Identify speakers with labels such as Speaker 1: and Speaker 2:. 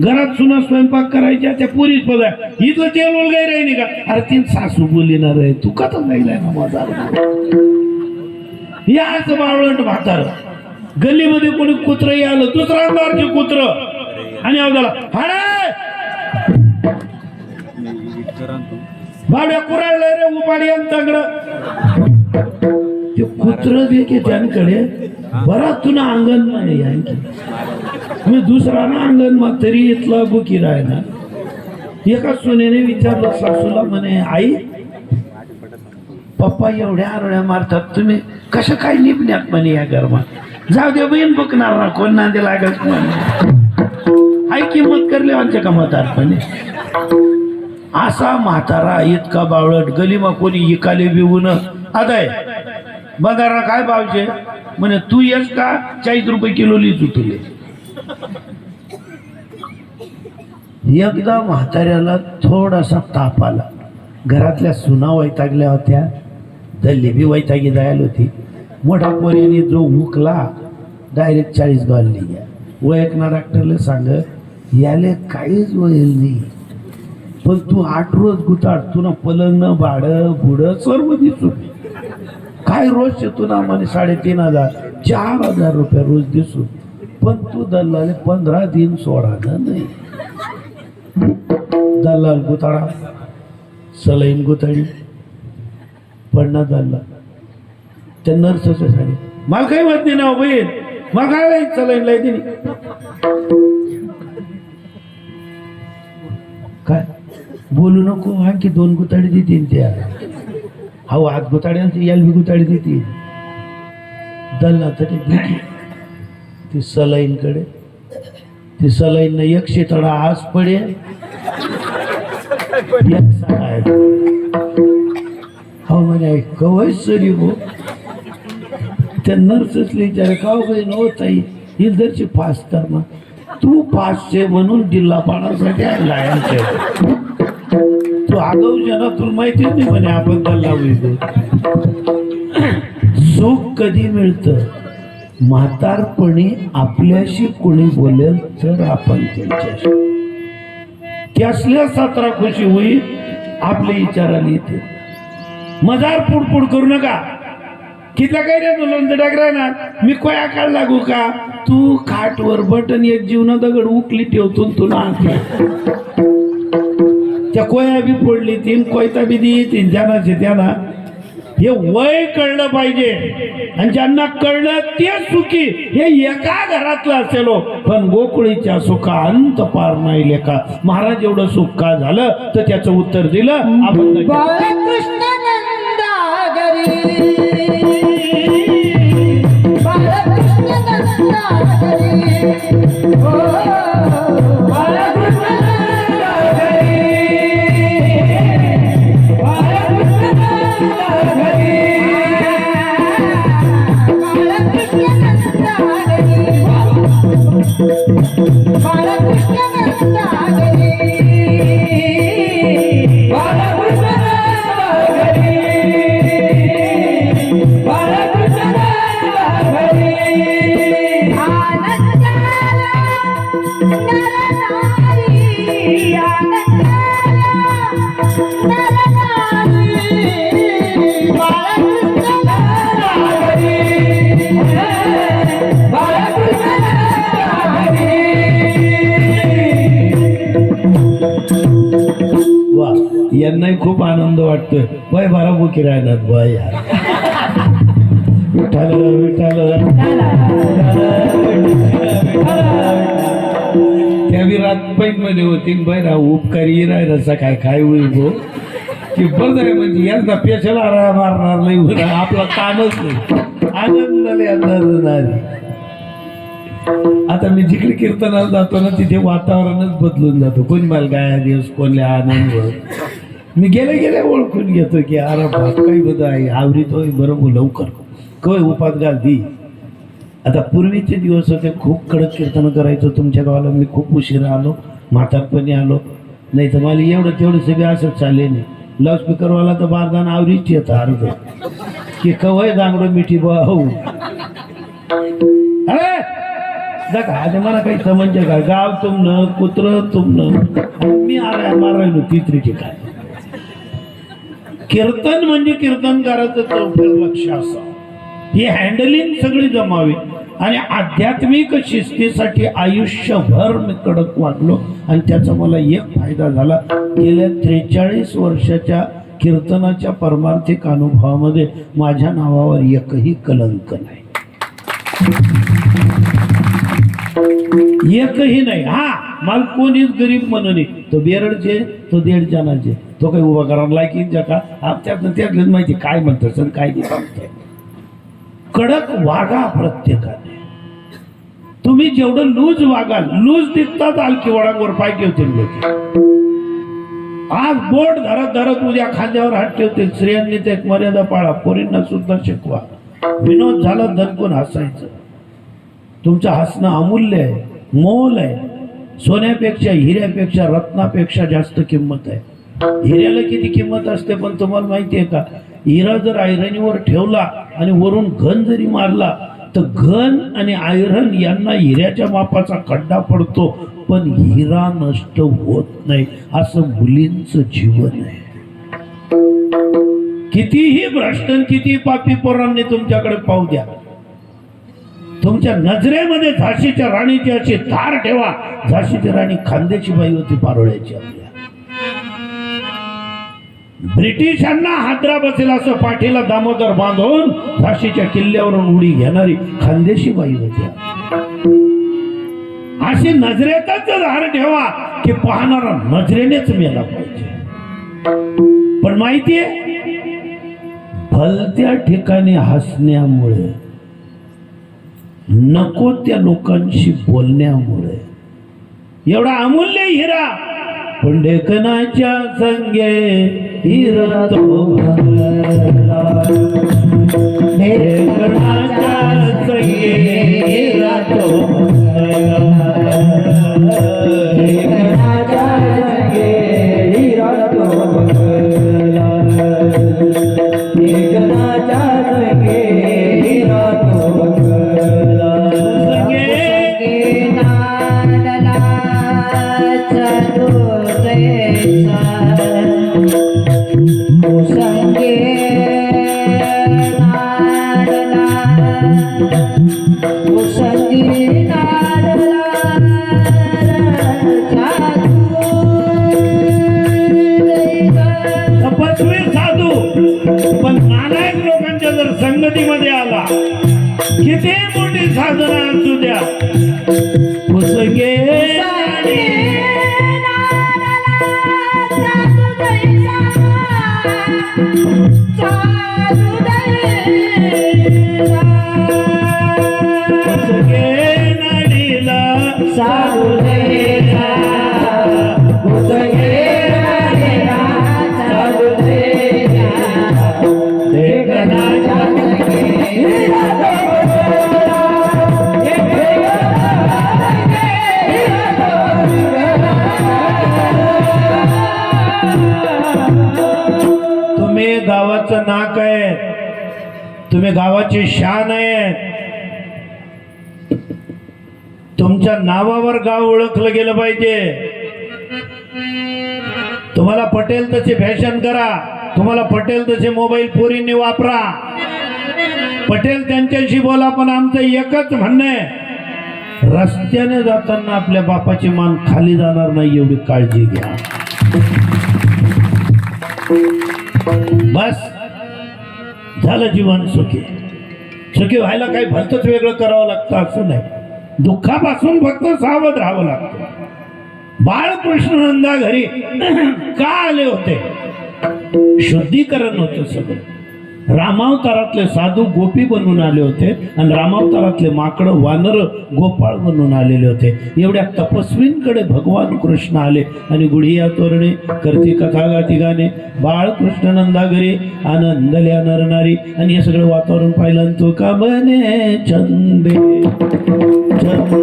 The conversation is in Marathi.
Speaker 1: घरात सुना स्वयंपाक करायच्या त्या पुरीच बघा. इथलं तेल उलगाई राहिली का? अरे तीन सासू बोलिणार आहे तू का तर नाही ना माझा? या असं बावळट म्हातार. गल्लीमध्ये कोणी कुत्रही आलं दुसरा अंगावरचे कुत्र. आणि अवघाला हाडे! भाड्या कुराळलंय रे उपाडी यांच्याकडं ते कुत्र देखील त्यांकडे बरा तुला अंगण नाही मी दुसरा ना अंगण मग तरी इथला बुकी राहिला. एका सुनेने विचारलं सासूला म्हणे आई पप्पा एवढ्या आरोळ्या मारतात तुम्ही कसं काय निपण्यात म्हणे या गरमात? जाऊ दे बहीण बघणार ना कोण नांदे लागत म्हणे. आई किंमत करले आमच्या का म्हातारपणे असा म्हातारा इतका बावळट गलीमा कोणी इकाले बिवून आदाय बघारा काय भावचे? म्हणे तू येस का? चाळीस रुपये किलो लिहितो तुले. एकदा म्हाताऱ्याला थोडासा ताप आला. घरातल्या सुना वैतागल्या होत्या. दल्ली बी वैतागी जायला होती. मोठ्या पोरीने जो हुकला डायरेक्ट चाळीस गावली घ्या वयकना डॉक्टरला सांग याले काहीच वयल नाही. पण तू आठ रोज गुताड तुला पलंग भाडं बुडं सर्व दिसू काय रोज येतो ना म्हणे साडेतीन हजार? चार हजार रुपये रोज दिसून पण तू दल्लाले पंधरा दिन सोडा नाही. दल्लाल गुताडा सलाईन गुताडी पडणं दल्ला. त्या नर्सच्या साडी मला काही माहीत नाही ना हो बहीण. मला काय सलाईन लाई दिली. काय? बोलू नको आणखी दोन गुताडी देतील त्या. हा हात गुताडी याल बी गुताडी देतील दल्ला तरी ती सलाईनकडे ती सलाईन एक थोडा आज पडे हो म्हणे कवय सरी हो त्या नर्ससले विचार का हो बहीण हो ताई ही जरची फास कर ना तू फासचे म्हणून जिल्हा पाण्यासाठी आला यांच्या तू आगाऊ जना तुला माहिती नाही म्हणे आपण त्याला लावली सुख कधी मिळतं? म्हातारपणी आपल्याशी कोणी बोलेल तर आपण त्यांच्याशी. त्यासल्या सातरा खुशी होईल आपल्या विचाराला येते. मजार पुडपुड करू नका. कितला काय रे तुला डागरा ना मी कोया काळ लागू का? तू खाटवर बटन एक जीवन दगड उकली ठेवतो तुला त्या कोया बी पडली तीन कोयता बी दी तीन ज्यानाचे त्यांना हे वय कळलं पाहिजे. आणि ज्यांना कळलं ते सुखी. हे एका घरातलं असेलो हो. पण गोकुळीच्या सुखा अंत पार नाही लेखा. महाराज एवढं सुख का झालं? तर त्याचं उत्तर दिलं. आपण वाटतं. आनंद वाटतोय वय बारा बुकी राहणार. वय यार. विठाल त्या बी रातपैत मध्ये होती बैरा उपकारी राहिला सकाळ काय होईल गो की बरं आहे म्हणजे यांना पेशाला आरा मारणार नाही आपला कामच नाही. आनंदाला अंदाज आता मी जिकडे कीर्तनाला जातो ना तिथे वातावरणच बदलून जातो. कोणी मला गाया दिवस कोणल्या आनंद. मी गेले गेले ओळखून घेतो की अरे बाप काही बदल आहे आवरीत होय बरोबर लवकर कय उपात घाल दी. आता पूर्वीचे दिवस होते खूप कडक कीर्तन करायचो तुमच्या गावाला. मी खूप उशिरा आलो म्हातारपणी आलो. नाही तर मला एवढं तेवढं सगळे असंच चालले नाही. लाऊडस्पीकरवाला तर बारदान आवरीच येतं अर्ध. की कवय दांगडो मिठी बा हो अरे! जा आता मला काही समज का? गाव तुमनं कुत्र तुमनं. मी आराय मारायलो तिसरी ठिकाणी. कीर्तन म्हणजे कीर्तनकाराचं लक्ष असावं ही हँडलिंग सगळी जमावी. आणि आध्यात्मिक शिस्तीसाठी आयुष्यभर मी कडक वागलो. आणि त्याचा मला एक फायदा झाला. गेल्या त्रेचाळीस वर्षाच्या कीर्तनाच्या परमार्थिक अनुभवामध्ये माझ्या नावावर एकही कलंक नाही. एकही नाही. हा. मला कोणीच गरीब म्हणून तो बेरडचे तो देड जणांचे तो काही उभा करा लायकीच्या का? हा त्यातनं माहिती काय म्हणतात सर काय नाही कडक वागा प्रत्येकाने. तुम्ही जेवढं लूज वागाल लूज दिसतात आणखी वडांवर पाय ठेवतील लोक. आज बोट धरत धरत उद्या खांद्यावर हात ठेवतील. स्त्रियांनी ते एक मर्यादा पाळा. पोरींना सुद्धा शिकवा. विनोद झाला धनकून हसायचं? तुमचं हसणं अमूल्य आहे. मोल आहे. सोन्यापेक्षा हिऱ्यापेक्षा रत्नापेक्षा जास्त किंमत आहे. हिऱ्याला किती किंमत असते पण तुम्हाला माहिती आहे का? हिरा जर आयरनीवर ठेवला आणि वरून घन जरी मारला तर घन आणि आयरन यांना हिऱ्याच्या मापाचा खड्डा पडतो पण हिरा नष्ट होत नाही. असं मुलींचं जीवन आहे. कितीही भ्रष्टन किती पापी पोरांनी तुमच्याकडे पाहू द्या तुमच्या नजरेमध्ये झाशीच्या राणीची अशी धार ठेवा. झाशीची राणी खांद्याची बाई होती पारोळ्याची आपल्या ब्रिटिशांना हादरा बसेल असं पाठीला दामोदर बांधून झाशीच्या किल्ल्यावरून उडी घेणारी खांदेशी बाई होती. अशी नजरेतच धार ठेवा की पाहणारा नजरेनेच मेला पाहिजे. पण माहितीये भलत्या ठिकाणी हसण्यामुळे नको त्या लोकांशी बोलण्यामुळे एवढा अमूल्य हिरा पण संगे हिरा तो भरला. संगे हिरा तो पण नालायक लोकांच्या जर संगतीमध्ये आला किती मोठी साधना असू द्या तुम्ही गावाचं नाक आहे. तुम्ही गावाची शान आहे. तुमच्या नावावर गाव ओळखलं गेलं पाहिजे. तुम्हाला पटेल तसे फॅशन करा. तुम्हाला पटेल तसे मोबाईल पोरींनी वापरा. पटेल त्यांच्याशी बोला पण आमचं एकच म्हणणं आहे. रस्त्याने जाताना आपल्या बापाची मान खाली जाणार नाही एवढी काळजी घ्या. बस. झालं जीवन सुखी. सुखी व्हायला काही भलतच वेगळं करावं लागतं असं नाही. दुःखापासून फक्त सावध राहावं लागतं. बाळकृष्णानंदा घरी का आले होते? शुद्धीकरण होतं सगळं. रामावतारातले साधू गोपी बनून आले होते आणि रामावतारातले माकडं वानर गोपाळ बनून आलेले होते. एवढ्या तपस्वींकडे भगवान कृष्ण आले आणि गुढिया तोरणे करती कथा तिघाने बाळकृष्ण नंदागरी आनंदल्या नरणारी आणि हे सगळं वातावरण पाहिलं तो का बने? चंदे चंद.